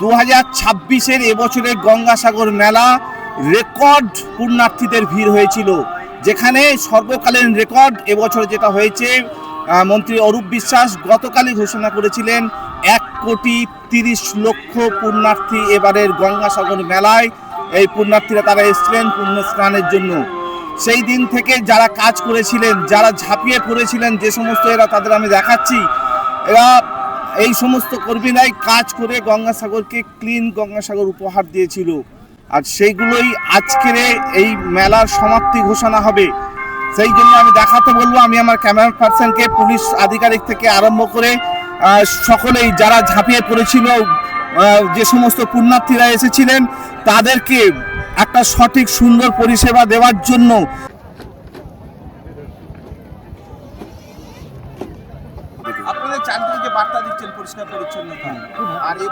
দু হাজার ছাব্বিশের এবছরের গঙ্গাসাগর মেলা রেকর্ড পুণ্যার্থীদের ভিড় হয়েছিল, যেখানে সর্বকালীন রেকর্ড এবছর যেটা হয়েছে মন্ত্রী অরূপ বিশ্বাস গতকালই ঘোষণা করেছিলেন, এক কোটি তিরিশ লক্ষ পুণ্যার্থী এবারের গঙ্গাসাগর মেলায় এই পুণ্যার্থীরা তারা এসছিলেন পুণ্য স্নানের জন্য। সেই দিন থেকে যারা কাজ করেছিলেন, যারা ঝাঁপিয়ে পড়েছিলেন যে সমস্ত এরা তাদের আমি দেখাচ্ছি, এরা এই সমস্ত কর্মীরাই কাজ করে গঙ্গাসাগরকে ক্লিন গঙ্গাসাগর উপহার দিয়েছিল। আর সেইগুলোই আজকের এই মেলার সমাপ্তি ঘোষণা হবে। সেই জন্য আমি দেখাতে বলব, আমি আমার ক্যামেরা পার্সনকে পুলিশ আধিকারিক থেকে আরম্ভ করে সকলেই যারা ঝাঁপিয়ে পড়েছিল যে সমস্ত পুণ্যার্থীরা এসেছিলেন, তাদেরকে একটা সঠিক, সুন্দর পরিষেবা দেওয়ার জন্য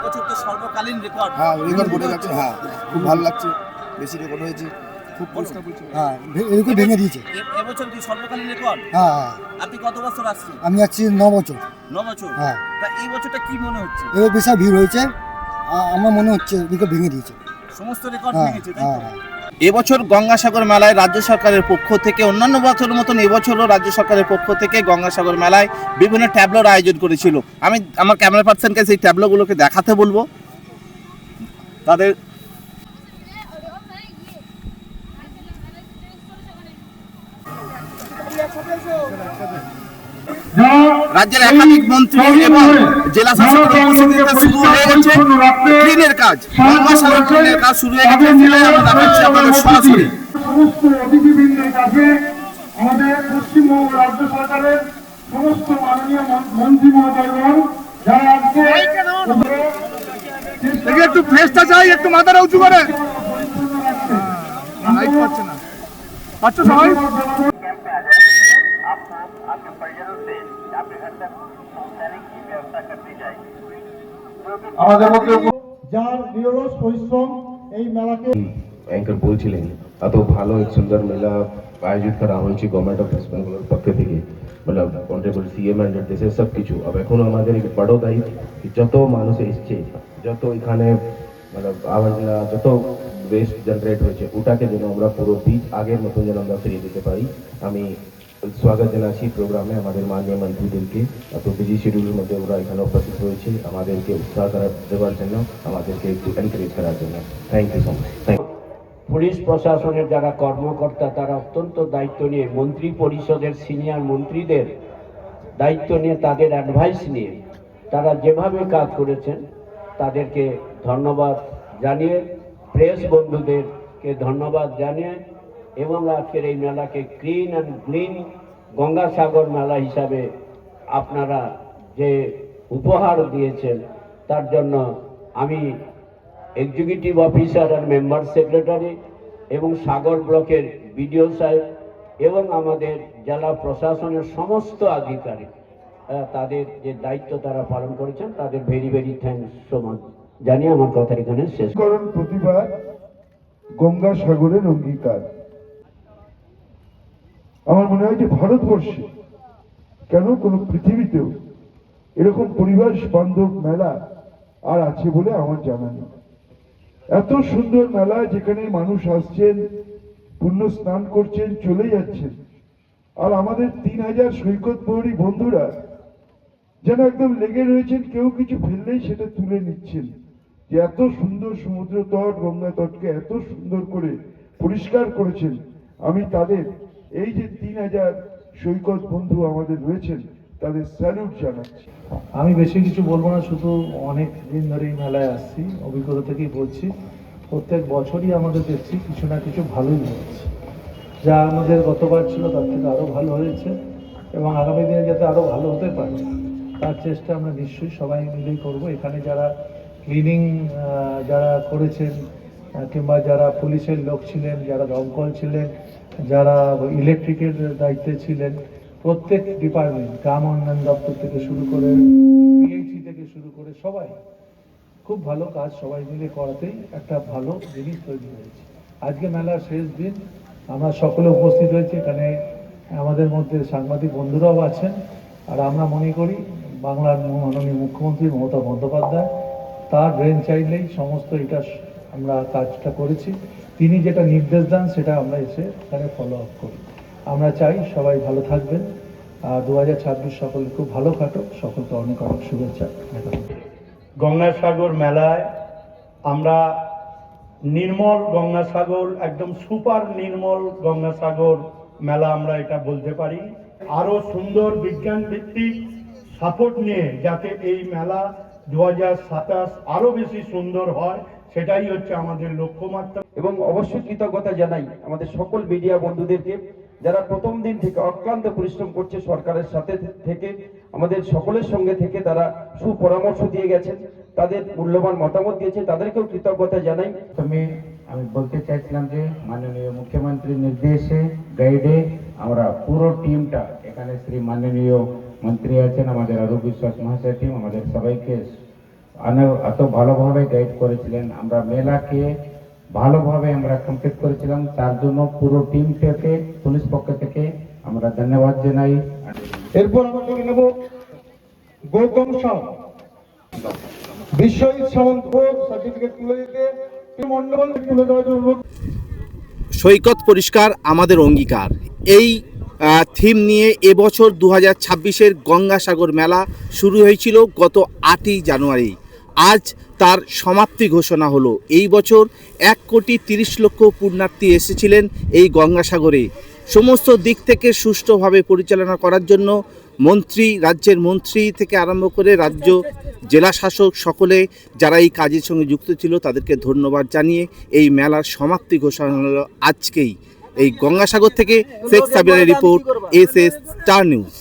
আর এবছর তো সর্বকালীন রেকর্ড হ্যাঁ রেকর্ড বোঝা যাচ্ছে হ্যাঁ খুব ভালো লাগছে বেশি রেকর্ড হয়েছে খুব পরিষ্কার পরিচ্ছন্ন। হ্যাঁ রেকর্ড ভেঙে দিয়েছে। এবছর কি সর্বকালীন রেকর্ড হ্যাঁ হ্যাঁ। আপনি কত বছর আসছেন? আমি আছি ন বছর। ন বছর? হ্যাঁ। তা এই বছরটা কি মনে হচ্ছে? এবার বিশাল ভিড় হয়েছে। আমার মনে হচ্ছে রেকর্ড ভেঙে দিয়েছে। সমস্ত রেকর্ড হ্যাঁ ভেঙেছে তাই তো? হ্যাঁ। এবছর গঙ্গাসাগর মেলায় রাজ্য সরকারের পক্ষ থেকে, অন্যান্য বছরের মতন এবছরও রাজ্য সরকারের পক্ষ থেকে গঙ্গাসাগর মেলায় বিভিন্ন ট্যাবলোর আয়োজন করেছিল। আমি আমার ক্যামেরা পার্সনকে সেই ট্যাবলোগুলোকে দেখাতে বলব। তাদের রাজ্যের একাধিক মন্ত্রী এবং জেলা শাসকের উপস্থিতিতে শুরু হয়ে গেছে। ক্লিনের কাজ কাজ শুরু হয়ে গেছে। সেটাই আমরা দেখাচ্ছি আপনাদের সরাসরি। সমস্ত অতিথিবৃন্দের কাছে আমাদের পশ্চিমবঙ্গ রাজ্য সরকারের সমস্ত মাননীয় মন্ত্রী মহোদয়গণ যারা আজকে একটু ফেসটা চাই একটু মাথাটা উঁচু করে। পাচ্ছ সবাই? আমাদের মধ্যে যার নিরলস পরিশ্রম এই মেলাকে অ্যাঙ্কার বলছিলেন এত ভালো এক সুন্দর মেলা আয়োজিত করা হয়েছে গভর্নমেন্ট অফ ওয়েস্ট বেঙ্গলের পক্ষ থেকে। মানে অনারেবল সিএম অ্যান্ড দেশের সব কিছু আর এখন আমাদের এক বড় দায়িত্ব যত মানুষ এসছে যত এখানে মানে আবর্জনা যত ওয়েস্ট জেনারেট হয়েছে ওটাকে যেন আমরা পুরো বীজ আগের মতন যেন আমরা ফিরিয়ে দিতে পারি। আমি স্বাগত জানাচ্ছি প্রোগ্রামে আমাদের মাননীয় মন্ত্রীদেরকে। এত বিজি শিডিউলের মধ্যে ওরা এখানে উপস্থিত হয়েছে আমাদেরকে উৎসাহ করা দেওয়ার জন্য, আমাদেরকে একটু এনকারেজ করার জন্য। Thank you so much police প্রশাসনের যারা কর্মকর্তা, তারা অত্যন্ত দায়িত্ব নিয়ে, মন্ত্রী পরিষদের সিনিয়র মন্ত্রীদের দায়িত্ব নিয়ে, তাদের অ্যাডভাইস নিয়ে, তারা যেভাবে কাজ করেছেন, তাদেরকে ধন্যবাদ জানিয়ে প্রেস বন্ধুদেরকে ধন্যবাদ জানিয়ে এবং আজকের এই মেলাকে ক্লিন অ্যান্ড গ্লিন গঙ্গাসাগর মেলা হিসাবে আপনারা যে উপহার দিয়েছেন, তার জন্য আমি এক্সিকিউটিভ অফিসার আর মেম্বার সেক্রেটারি এবং সাগর ব্লকের বিডিও সাহেব এবং আমাদের জেলা প্রশাসনের সমস্ত আধিকারিক তাদের যে দায়িত্ব তারা পালন করেছেন, তাদের very very thanks so much জানিয়ে আমার কথা এখানে শেষ। করণ প্রতিবার গঙ্গা সাগরের অঙ্গীকার। আমার মনে হয় যে ভারতবর্ষে কেন কোনো পৃথিবীতেও এরকম পরিবেশ বান্ধব মেলা আর আছে বলে আমার জানা নেই। এত সুন্দর মেলা যেখানে মানুষ আসছেন, পুণ্য স্নান করছেন, চলে যাচ্ছেন। আর আমাদের তিন হাজার সৈকত প্রহরী বন্ধুরা যেন একদম লেগে রয়েছেন, কেউ কিছু ফেললেই সেটা তুলে নিচ্ছেন। যে এত সুন্দর সমুদ্র তট গঙ্গা তটকে এত সুন্দর করে পরিষ্কার করেছেন। আমি তাদের এই যে তিন হাজার সৈকত বন্ধু আমাদের রয়েছেন, তাদের স্যালুট জানাচ্ছি। আমি বেশি কিছু বলব না, শুধু অনেক দিন ধরে এই মেলায় আসছি, অভিজ্ঞতা থেকেই বলছি, প্রত্যেক বছরই আমাদের দেখছি কিছু না কিছু ভালোই হচ্ছে। যা আমাদের গতবার ছিল, তার থেকে আরও ভালো হয়েছে, এবং আগামী দিনে যাতে আরও ভালো হতে পারে, তার চেষ্টা আমরা নিশ্চয়ই সবাই মিলেই করব। এখানে যারা ক্লিনিং যারা করেছেন কিংবা যারা পুলিশের লোক ছিলেন, যারা দমকল ছিলেন যারা ইলেকট্রিকের দায়িত্বে ছিলেন, প্রত্যেক ডিপার্টমেন্ট গ্রাম উন্নয়ন দপ্তর থেকে শুরু করে পিএইচি থেকে শুরু করে সবাই খুব ভালো কাজ সবাই মিলে করাতেই একটা ভালো জিনিস তৈরি হয়েছে। আজকে মেলার শেষ দিন, আমরা সকলে উপস্থিত হয়েছি, এখানে আমাদের মধ্যে সাংবাদিক বন্ধুরাও আছেন। আর আমরা মনে করি, বাংলার মাননীয় মুখ্যমন্ত্রী মমতা বন্দ্যোপাধ্যায়, তার ব্রেন চাইলেই সমস্ত এটা আমরা কাজটা করেছি, তিনি যেটা নির্দেশ দেন সেটা আমরা এসে এখানে ফলো আপ করি। আমরা চাই সবাই ভালো থাকবেন। দু হাজার ছাব্বিশ সকলে খুব ভালো কাটুক। সকলকে অনেক অনেক শুভেচ্ছা। গঙ্গাসাগর মেলায় আমরা নির্মল গঙ্গাসাগর, একদম সুপার নির্মল গঙ্গাসাগর মেলা আমরা এটা বলতে পারি। আরও সুন্দর বিজ্ঞান ভিত্তিক সাপোর্ট নিয়ে যাতে এই মেলা দু হাজার সাতাশ আরও বেশি সুন্দর হয় সেটাই হচ্ছে আমাদের লক্ষ্যমাত্রা। এবং অবশ্যই কৃতজ্ঞতা জানাই আমাদের সকল মিডিয়া বন্ধুদেরকে যারা প্রথম দিন থেকে অক্লান্ত পরিশ্রম করছে সরকারের সাথে থেকে আমাদের সকলের সঙ্গে থেকে তারা সুপরামর্শ দিয়ে গেছেন তাদের মূল্যবান মতামত দিয়েছে তাদেরকেও কৃতজ্ঞতা জানাই। প্রথমে আমি বলতে চাইছিলাম যে মাননীয় মুখ্যমন্ত্রীর নির্দেশে গাইডে আমরা পুরো টিমটা এখানে শ্রী মাননীয় মন্ত্রী আছেন আমাদের অরূপ বিশ্বাস মহাশয় টিম আমাদের সবাইকে এত ভালোভাবে গাইড করেছিলেন। আমরা মেলাকে ভালোভাবে আমরা কমপ্লিট করেছিলাম। তার জন্য পুরো টিম থেকে পুলিশ পক্ষ থেকে আমরা ধন্যবাদ জানাই। এরপর আমরা নেব গৌতম বিশ্বজিৎ সামন্ত সার্টিফিকেট তুলে দিতে মন্ডল তুলে দেওয়ার জন্য সৈকত পরিষ্কার আমাদের অঙ্গীকার। এই থিম নিয়ে এবছর দু হাজার ছাব্বিশের গঙ্গাসাগর মেলা শুরু হয়েছিল গত আটই জানুয়ারি। আজ তার সমাপ্তি ঘোষণা হলো। এই বছর এক কোটি তিরিশ লক্ষ পুণ্যার্থী এসেছিলেন এই গঙ্গাসাগরে। সমস্ত দিক থেকে সুষ্ঠুভাবে পরিচালনা করার জন্য মন্ত্রী, রাজ্যের মন্ত্রী থেকে আরম্ভ করে রাজ্য জেলা শাসক সকলে যারা এই কাজের সঙ্গে যুক্ত ছিল তাদেরকে ধন্যবাদ জানিয়ে এই মেলার সমাপ্তি ঘোষণা হলো আজকেই। এই গঙ্গাসাগর থেকে Sheikh সাবিরের report S S star news.